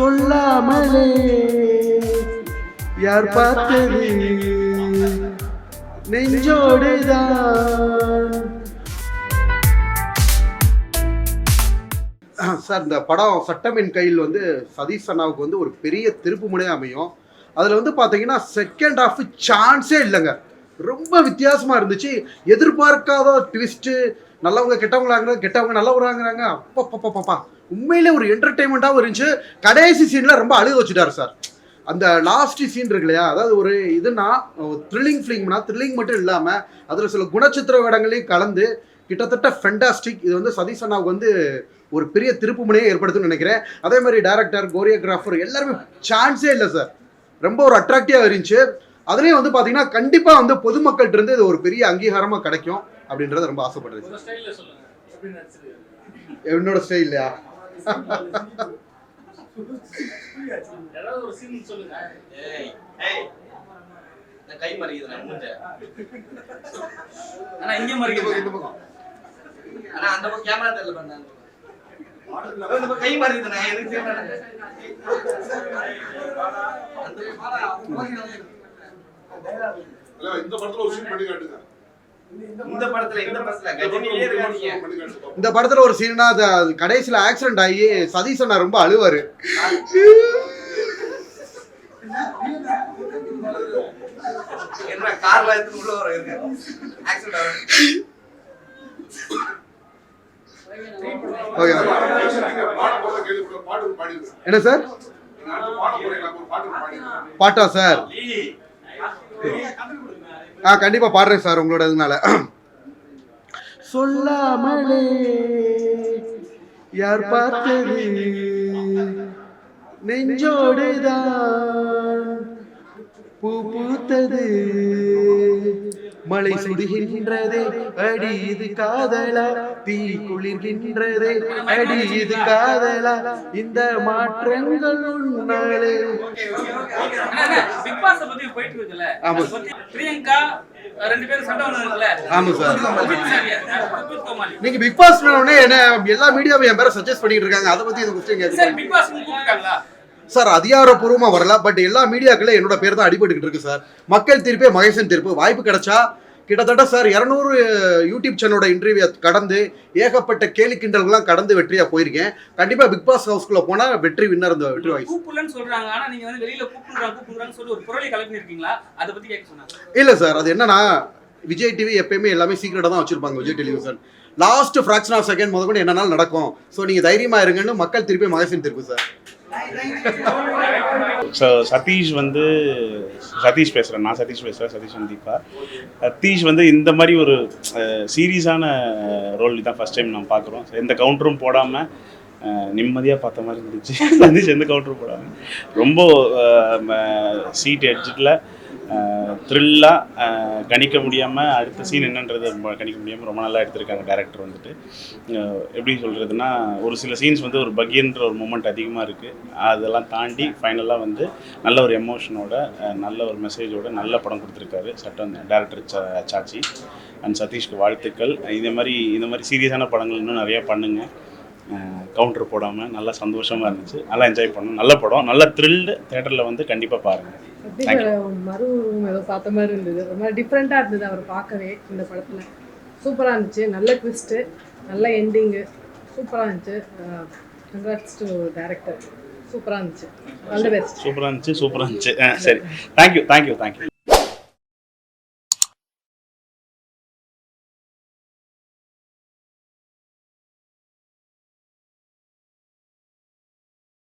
சொல்லாமலே. யார் பார்த்தது? நெஞ்சோடுதான். சார் இந்த படம் சட்டமின் கையில் வந்து சதீஷ் அண்ணாவுக்கு வந்து ஒரு பெரிய திருப்பு முனையாக அமையும். அதில் வந்து பார்த்தீங்கன்னா செகண்ட் ஹாஃப் சான்ஸே இல்லைங்க. ரொம்ப வித்தியாசமாக இருந்துச்சு. எதிர்பார்க்காத ட்விஸ்ட்டு நல்லவங்க கெட்டவங்களாங்கிறாங்க கெட்டவங்க நல்லவராங்கிறாங்க அப்பப்பப்பப்பா உண்மையிலே ஒரு என்டர்டெயின்மெண்ட்டாகவும் இருந்துச்சு. கடைசி சீனில் ரொம்ப அழுக வச்சுட்டாரு சார். அந்த லாஸ்ட் சீன் இருக்கு இல்லையா? அதாவது ஒரு இதுனா த்ரில்லிங் ஃபிலிம்னா த்ரில்லிங் மட்டும் இல்லாமல் அதில் சில குணச்சித்திர வேடங்களையும் கலந்து கிட்டத்தட்ட ஃபென்டாஸ்டிக் இது வந்து சதீஷ் அண்ணாவுக்கு வந்து ஒரு பெரிய திருப்பு முனையை ஏற்படுத்தும்னு நினைக்கிறேன். அதே மாதிரி டேரக்டர் கோரியோகிராஃபர் எல்லாருமே சான்ஸே இல்லை சார். ரொம்ப ஒரு அட்ராக்டிவாக இருந்துச்சு. அதுலேயும் வந்து பார்த்தீங்கன்னா கண்டிப்பாக வந்து பொதுமக்கள்கிட்ட இருந்து இது ஒரு பெரிய அங்கீகாரமாக கிடைக்கும் அப்படின்றத ரொம்ப ஆசைப்படுறேன் என்னோட ஸ்டைல் இல்லையா ஏதாவது ஒரு சீன் சொல்லுங்க ஏய் ஏய் இந்த கை மறிக்குது நான் மூஞ்ச ஆனா இங்க இந்த இந்த பக்கம். ஆனா அந்த பக்கம் கேமரா தெரியல கை இந்த படத்துல ஒரு சீன் பண்ணி காட்டுங்க இந்த படத்துல இந்த படத்துல இந்த படத்துல ஒரு சீனா கடைசியில் ஆக்சிடென்ட் ஆகி சதீஷ் அண்ணா ரொம்ப அழுவாரு. என்ன கார்ல எடுத்து உள்ள வர இருக்கு ஆக்சிடென்ட் ஆகும் ஓகே. நீங்க பாட போற கேள்வி கூட பாட்டு பாடிடுங்க என்ன சார்? நீங்க அடுத்து பாட போறீங்களா ஒரு பாட்டு பாடிடுங்க பாட்டா சார்? ஆ கண்டிப்பா பாடுறேன் சார் உங்களோட இதனால. சொல்லாமலே யார் பார்த்தது? நெஞ்சோடுதான் பூ பூத்தது. மழை சுடுகின்றதே அடி இது காதலா? தீ குளிர்கின்றதே அடி இது காதலா? இந்த மாற்றங்கள் உன்னாலே. பிக் பாஸ் பத்தி போயிட்டு இருக்குல்ல ஆமா. பிரியங்கா ரெண்டு பேரும் சண்டை ஒண்ணு ஆமா சார். சார், நீங்க பிக் பாஸ் உடனே என்ன எல்லா மீடியாவும் என் பேரை சஜஸ்ட் பண்ணிட்டு இருக்காங்க. அதை பத்தி கொஸ்டின் சார் கேட்குறேன் பிக் பாஸ் கூப்பிட்டாங்களா? சார் அதிகாரப்பூர்வமா வரல. பட் எல்லா மீடியாக்களே என்னோட பேர் தான் அடிபட்டுக்கிட்டு இருக்கு சார். மக்கள் தீர்ப்பே மகேசன் தீர்ப்பு. வாய்ப்பு கிடைச்சா கிட்டத்தட்ட சார் இரநூறு யூடியூப் சேனலோட இன்டர்வியூ கடந்து ஏகப்பட்ட கேலி கிண்டல்கள்லாம் கடந்து வெற்றியா போயிருக்கேன். கண்டிப்பா பிக் பாஸ் ஹவுஸ்க்குள்ள போனா வெற்றி வின்னர் அந்த வெற்றி வாய்ஸ். கூப்பிடலன்னு சொல்றாங்க. ஆனா நீங்க வந்து வெளியில கூப்பிடுறாங்க கூப்பிடுறாங்கன்னு சொல்லி ஒரு புரளி கலப்பி இருக்கீங்களா அதை பத்தி கேட்க சொன்னாங்க. இல்ல சார் அது என்னன்னா விஜய் டிவி எப்பயுமே எல்லாமே சீக்கிரட்டா தான் வச்சிருப்பாங்க Vijay television last fraction of second முதற்கொண்டு என்னனாலும் நடக்கும். ஸோ நீங்க தைரியமா இருங்கன்னு மக்கள் திருப்பி மகேசன் தீர்ப்பு சார். ஸோ சதீஷ் வந்து சதீஷ் பேசுகிறேன் நான் சதீஷ் பேசுகிறேன் சதீஷ் தீபா. சதீஷ் வந்து இந்த மாதிரி ஒரு சீரியஸான ரோல் தான் ஃபஸ்ட் டைம் நான் பார்க்குறோம் எந்த கவுண்டரும் போடாமல் நிம்மதியாக பார்த்த மாதிரி இருந்துச்சு. சதீஷ் எந்த கவுண்டரும் போடாமல் ரொம்ப சீட் எட்ஜில் த்ரில்லாக கணிக்க முடியாமல் அடுத்த சீன் என்னன்றது கணிக்க முடியாமல் ரொம்ப நல்லா எடுத்திருக்காங்க டேரக்டர் வந்துட்டு. எப்படி சொல்கிறதுனா ஒரு சில சீன்ஸ் வந்து ஒரு பகின்ற ஒரு மூமெண்ட் அதிகமாக இருக்குது அதெல்லாம் தாண்டி ஃபைனலாக வந்து நல்ல ஒரு எமோஷனோட நல்ல ஒரு மெசேஜோட நல்ல படம் கொடுத்துருக்காரு சட்டம் டேரக்டர் சாச்சி. அண்ட் சதீஷ்க்கு வாழ்த்துக்கள். இந்த மாதிரி இந்த மாதிரி சீரியஸான படங்கள் இன்னும் நிறையா பண்ணுங்கள் கவுண்டர் போடாமல் நல்லா சந்தோஷமாக இருந்துச்சு. நல்லா என்ஜாய் பண்ணோம் நல்ல படம் நல்ல த்ரில்டு தேட்டரில் வந்து கண்டிப்பாக பாருங்கள் மறு ஏதோ பார்த்த மாதிரி இருந்தது. ஒரு மாதிரி டிஃப்ரெண்ட்டாக இருந்தது அவர் பார்க்கவே இந்த படத்தில். சூப்பராக இருந்துச்சு. நல்ல ட்விஸ்ட்டு நல்ல எண்டிங்கு சூப்பராக இருந்துச்சு. கங்க்ராட்ஸ் டு டேரக்டர் சூப்பராக இருந்துச்சு. ஆல் தி பெஸ்ட் சூப்பராக இருந்துச்சு சூப்பராக இருந்துச்சு. சரி. Thank you thank you thank you